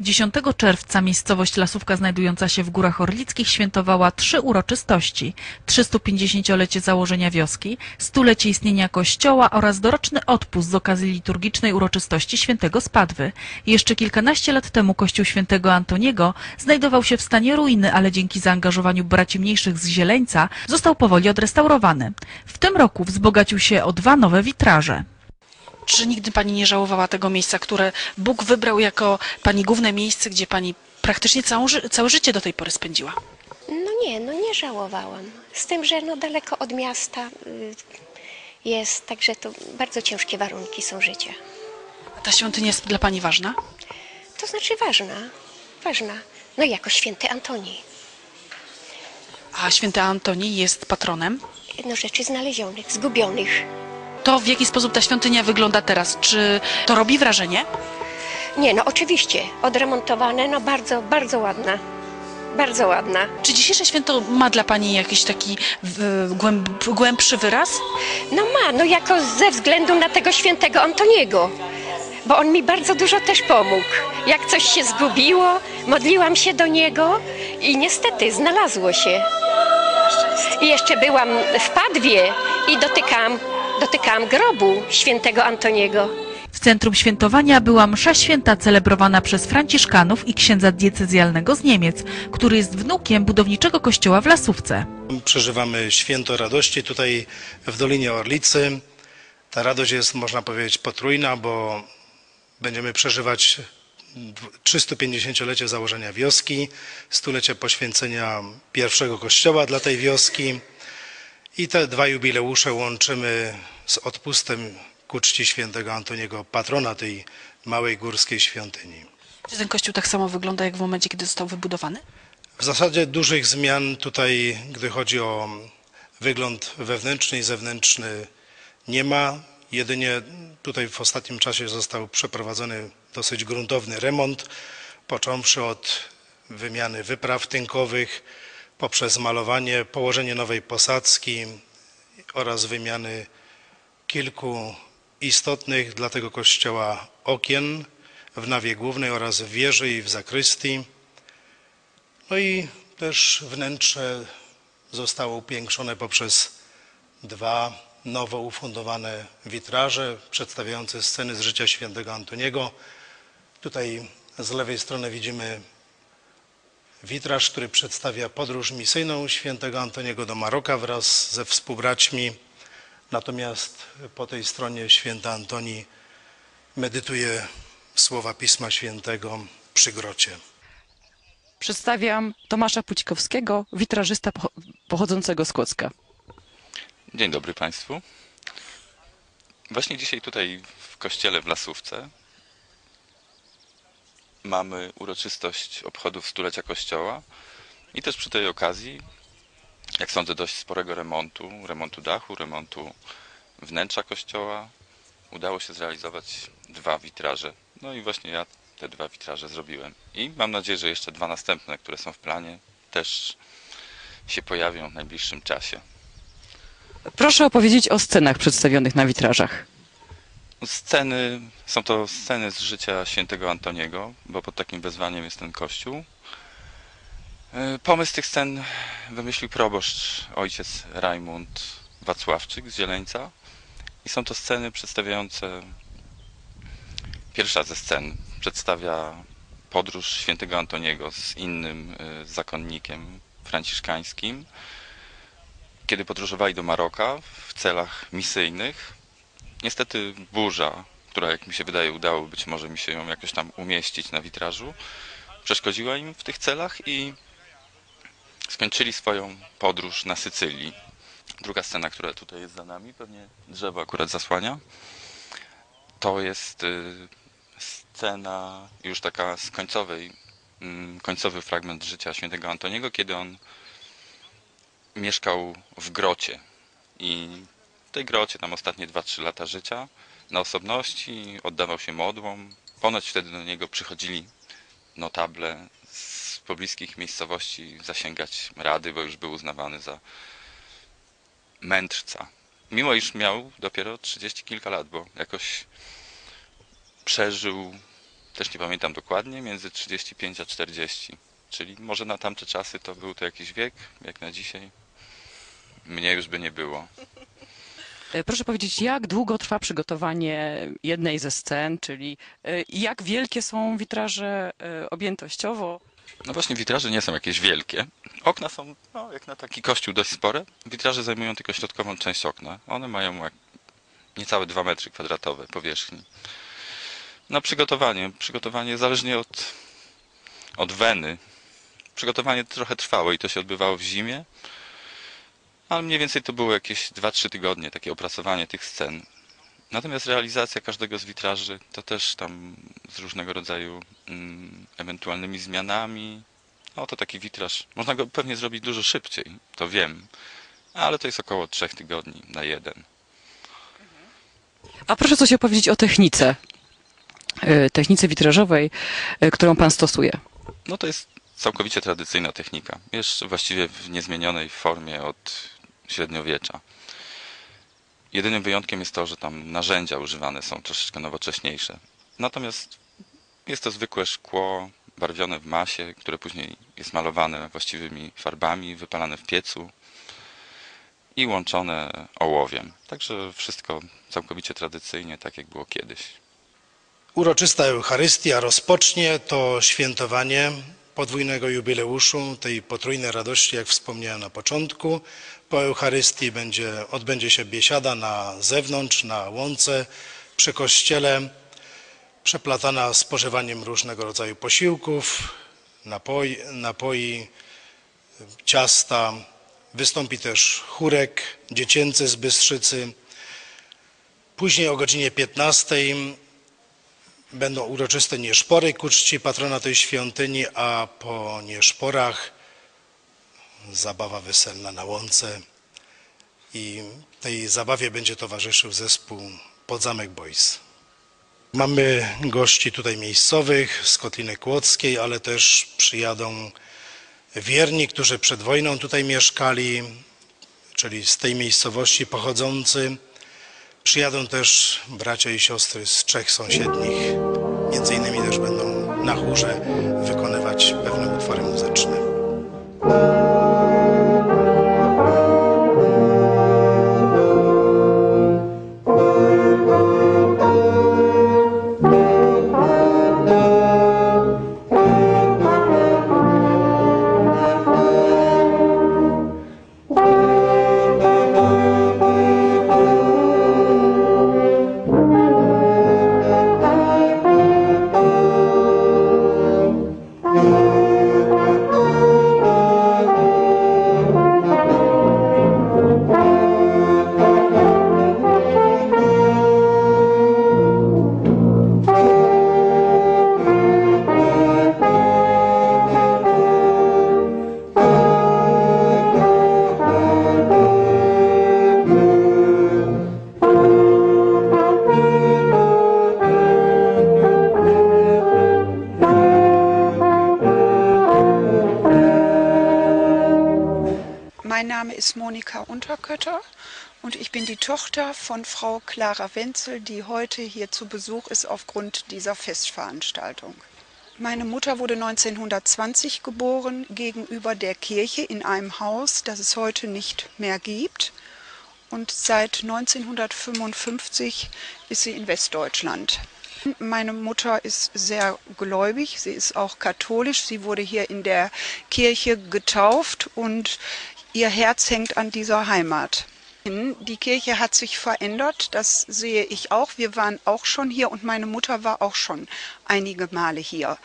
10 czerwca miejscowość Lasówka znajdująca się w Górach Orlickich świętowała trzy uroczystości. 350-lecie założenia wioski, stulecie istnienia kościoła oraz doroczny odpust z okazji liturgicznej uroczystości świętego Spadwy. Jeszcze kilkanaście lat temu kościół świętego Antoniego znajdował się w stanie ruiny, ale dzięki zaangażowaniu braci mniejszych z Zieleńca został powoli odrestaurowany. W tym roku wzbogacił się o dwa nowe witraże. Czy nigdy pani nie żałowała tego miejsca, które Bóg wybrał jako pani główne miejsce, gdzie pani praktycznie całą, całe życie do tej pory spędziła? No nie, no nie żałowałam. Z tym, że no daleko od miasta y, jest, także to bardzo ciężkie warunki są życia. A ta świątynia jest dla pani ważna? To znaczy ważna, ważna. No jako święty Antoni. A święty Antoni jest patronem. No rzeczy znalezionych, zgubionych. To w jaki sposób ta świątynia wygląda teraz? Czy to robi wrażenie? Nie, no oczywiście, odremontowane, no bardzo, bardzo ładna. Bardzo ładna. Czy dzisiejsze święto ma dla pani jakiś taki w, głęb, głębszy wyraz? No ma, no jako ze względu na tego świętego Antoniego. Bo on mi bardzo dużo też pomógł. Jak coś się zgubiło, modliłam się do niego i niestety znalazło się. I jeszcze byłam w Padwie i dotykałam, dotykałam grobu świętego Antoniego. W centrum świętowania była msza święta celebrowana przez franciszkanów i księdza diecezjalnego z Niemiec, który jest wnukiem budowniczego kościoła w Lasówce. Przeżywamy święto radości tutaj w Dolinie Orlicy. Ta radość jest, można powiedzieć, potrójna, bo będziemy przeżywać 350-lecie założenia wioski, stulecie poświęcenia pierwszego kościoła dla tej wioski i te dwa jubileusze łączymy z odpustem ku czci świętego Antoniego, patrona tej małej górskiej świątyni. Czy ten kościół tak samo wygląda jak w momencie, kiedy został wybudowany? W zasadzie dużych zmian tutaj, gdy chodzi o wygląd wewnętrzny i zewnętrzny, nie ma. Jedynie tutaj w ostatnim czasie został przeprowadzony dosyć gruntowny remont, począwszy od wymiany wypraw tynkowych, poprzez malowanie, położenie nowej posadzki oraz wymiany kilku istotnych dla tego kościoła okien w nawie głównej oraz w wieży i w zakrystii. No i też wnętrze zostało upiększone poprzez dwa nowo ufundowane witraże przedstawiające sceny z życia świętego Antoniego. Tutaj z lewej strony widzimy witraż, który przedstawia podróż misyjną świętego Antoniego do Maroka wraz ze współbraćmi. Natomiast po tej stronie święty Antoni medytuje słowa Pisma Świętego przy grocie. Przedstawiam Tomasza Pućkowskiego, witrażysta pocho- pochodzącego z Kłodzka. Dzień dobry Państwu. Właśnie dzisiaj tutaj w kościele w Lasówce mamy uroczystość obchodów stulecia kościoła i też przy tej okazji, jak sądzę, dość sporego remontu, remontu dachu, remontu wnętrza kościoła, udało się zrealizować dwa witraże. No i właśnie ja te dwa witraże zrobiłem. I mam nadzieję, że jeszcze dwa następne, które są w planie, też się pojawią w najbliższym czasie. Proszę opowiedzieć o scenach przedstawionych na witrażach. Sceny, są to sceny z życia świętego Antoniego, bo pod takim wezwaniem jest ten kościół. E, Pomysł tych scen wymyślił proboszcz ojciec Rajmund Wacławczyk z Zieleńca. I są to sceny przedstawiające, pierwsza ze scen przedstawia podróż świętego Antoniego z innym e, zakonnikiem franciszkańskim, kiedy podróżowali do Maroka w celach misyjnych. Niestety burza, która jak mi się wydaje udało być może mi się ją jakoś tam umieścić na witrażu, przeszkodziła im w tych celach i skończyli swoją podróż na Sycylii. Druga scena, która tutaj jest za nami, pewnie drzewo akurat zasłania, to jest y, scena już taka z końcowej, mm, końcowy fragment życia świętego Antoniego, kiedy on mieszkał w grocie i w tej grocie tam ostatnie 2-3 lata życia na osobności, oddawał się modłom. Ponoć wtedy do niego przychodzili notable z pobliskich miejscowości zasięgać rady, bo już był uznawany za mędrca. Mimo iż miał dopiero 30 kilka lat, bo jakoś przeżył też nie pamiętam dokładnie, między 35 a 40. Czyli może na tamte czasy to był to jakiś wiek, jak na dzisiaj. Mnie już by nie było. E, Proszę powiedzieć, jak długo trwa przygotowanie jednej ze scen, czyli e, jak wielkie są witraże e, objętościowo? No właśnie, witraże nie są jakieś wielkie. Okna są, no, jak na taki kościół, dość spore. Witraże zajmują tylko środkową część okna. One mają niecałe 2 metry kwadratowe powierzchni. Na przygotowanie. Przygotowanie zależnie od, od weny. Przygotowanie trochę trwało i to się odbywało w zimie. Ale mniej więcej to było jakieś 2-3 tygodnie, takie opracowanie tych scen. Natomiast realizacja każdego z witraży to też tam z różnego rodzaju mm, ewentualnymi zmianami. No to taki witraż. Można go pewnie zrobić dużo szybciej, to wiem. Ale to jest około 3 tygodni na jeden. A proszę coś opowiedzieć o technice, e, technice witrażowej, e, którą pan stosuje. No to jest całkowicie tradycyjna technika. Jeszcze właściwie w niezmienionej formie od średniowiecza. Jedynym wyjątkiem jest to, że tam narzędzia używane są troszeczkę nowocześniejsze. Natomiast jest to zwykłe szkło barwione w masie, które później jest malowane właściwymi farbami, wypalane w piecu i łączone ołowiem. Także wszystko całkowicie tradycyjnie, tak jak było kiedyś. Uroczysta Eucharystia rozpocznie to świętowanie podwójnego jubileuszu, tej potrójnej radości, jak wspomniałem na początku. Po Eucharystii będzie, odbędzie się biesiada na zewnątrz, na łące przy kościele, przeplatana spożywaniem różnego rodzaju posiłków, napoi, napoi ciasta. Wystąpi też chórek dziecięcy z Bystrzycy. Później o godzinie 15 Będą uroczyste nieszpory ku czci patrona tej świątyni, a po nieszporach zabawa weselna na łące. I tej zabawie będzie towarzyszył zespół Podzamek Boys. Mamy gości tutaj miejscowych z Kotliny Kłodzkiej, ale też przyjadą wierni, którzy przed wojną tutaj mieszkali, czyli z tej miejscowości pochodzący. Przyjadą też bracia i siostry z Czech sąsiednich. Między innymi też będą na chórze wykonywać pewne utwory muzyczne. Mein Name ist Monika Unterkötter und ich bin die Tochter von Frau Clara Wenzel, die heute hier zu Besuch ist aufgrund dieser Festveranstaltung. Meine Mutter wurde 1920 geboren gegenüber der Kirche in einem Haus, das es heute nicht mehr gibt. Und seit 1955 ist sie in Westdeutschland. Meine Mutter ist sehr gläubig, sie ist auch katholisch. Sie wurde hier in der Kirche getauft und ihr Herz hängt an dieser Heimat. Die Kirche hat sich verändert, das sehe ich auch. Wir waren auch schon hier und meine Mutter war auch schon einige Male hier.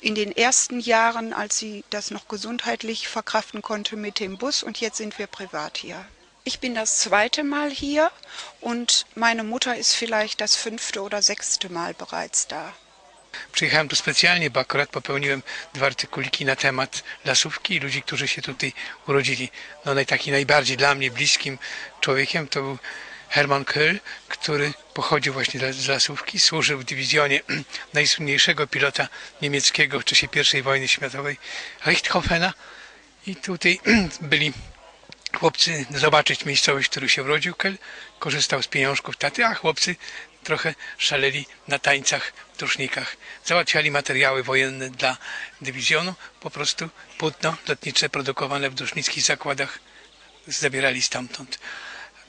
In den ersten Jahren, als sie das noch gesundheitlich verkraften konnte mit dem Bus und jetzt sind wir privat hier. Ich bin das zweite Mal hier und meine Mutter ist vielleicht das fünfte oder sechste Mal bereits da. Przyjechałem tu specjalnie, bo akurat popełniłem dwa artykuliki na temat lasówki i ludzi, którzy się tutaj urodzili. No taki najbardziej dla mnie bliskim człowiekiem to był Hermann Köhl, który pochodził właśnie z lasówki, służył w dywizjonie najsłynniejszego pilota niemieckiego w czasie I wojny światowej, Richthofena. I tutaj byli chłopcy zobaczyć miejscowość, w której się urodził Köhl, korzystał z pieniążków taty, a chłopcy trochę szaleli na tańcach w Dusznikach. Załatwiali materiały wojenne dla dywizjonu, po prostu płótno lotnicze produkowane w dusznickich zakładach zabierali stamtąd.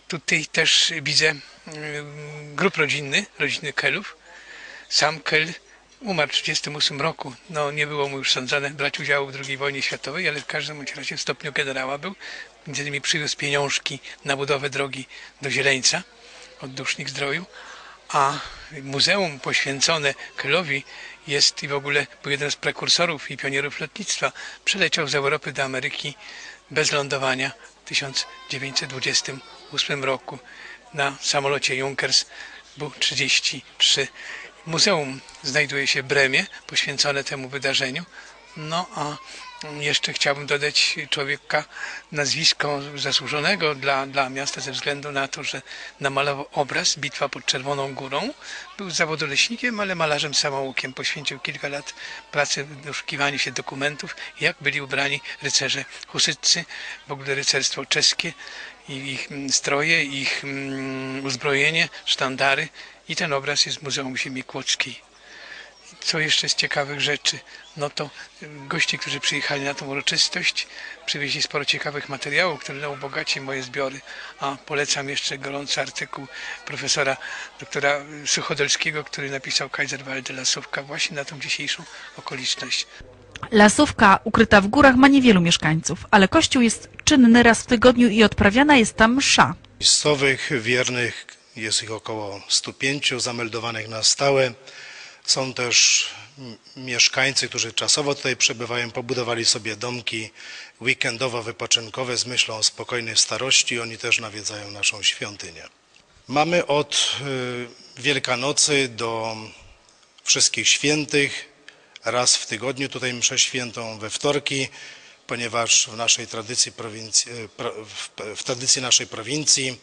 Tutaj też widzę mm, grup rodzinny, rodziny Kelów. Sam Kel umarł w 1938 roku. No, nie było mu już sądzone brać udziału w II wojnie światowej, ale w każdym razie w stopniu generała był. Między innymi przywiózł pieniążki na budowę drogi do Zieleńca od Dusznik Zdroju. A muzeum poświęcone Kelowi jest i w ogóle był jeden z prekursorów i pionierów lotnictwa. Przyleciał z Europy do Ameryki bez lądowania w 1928 roku na samolocie Junkers był 33. Muzeum znajduje się w Bremie, poświęcone temu wydarzeniu. No a jeszcze chciałbym dodać człowieka nazwisko zasłużonego dla, dla miasta ze względu na to, że namalował obraz Bitwa pod Czerwoną Górą. Był z zawodu leśnikiem, ale malarzem samoukiem. Poświęcił kilka lat pracy w doszukiwaniu się dokumentów, jak byli ubrani rycerze husyccy, w ogóle rycerstwo czeskie ich mm, stroje, ich mm, uzbrojenie, sztandary. I ten obraz jest w Muzeum Ziemi Kłodzkiej. Co jeszcze z ciekawych rzeczy? No to y, goście, którzy przyjechali na tą uroczystość, przywieźli sporo ciekawych materiałów, które no, ubogaci moje zbiory. A polecam jeszcze gorący artykuł profesora doktora Suchodelskiego, który napisał Kaiserwalde Lasówka właśnie na tą dzisiejszą okoliczność. Lasówka ukryta w górach ma niewielu mieszkańców, ale kościół jest czynny raz w tygodniu i odprawiana jest tam msza. Miejscowych, wiernych jest ich około 105 zameldowanych na stałe. Są też mieszkańcy, którzy czasowo tutaj przebywają, pobudowali sobie domki weekendowo-wypoczynkowe z myślą o spokojnej starości. Oni też nawiedzają naszą świątynię. Mamy od y, Wielkanocy do Wszystkich Świętych raz w tygodniu tutaj mszę świętą we wtorki, ponieważ w naszej tradycji, prowincji, y, w, tradycji naszej prowincji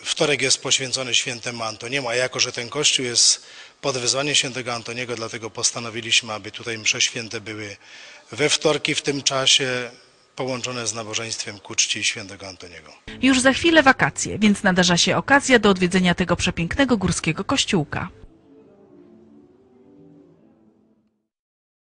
wtorek jest poświęcony świętemu Antoniemu, a jako, że ten kościół jest pod wezwaniem świętego Antoniego, dlatego postanowiliśmy, aby tutaj msze święte były we wtorki w tym czasie połączone z nabożeństwem ku czci świętego Antoniego. Już za chwilę wakacje, więc nadarza się okazja do odwiedzenia tego przepięknego górskiego kościółka.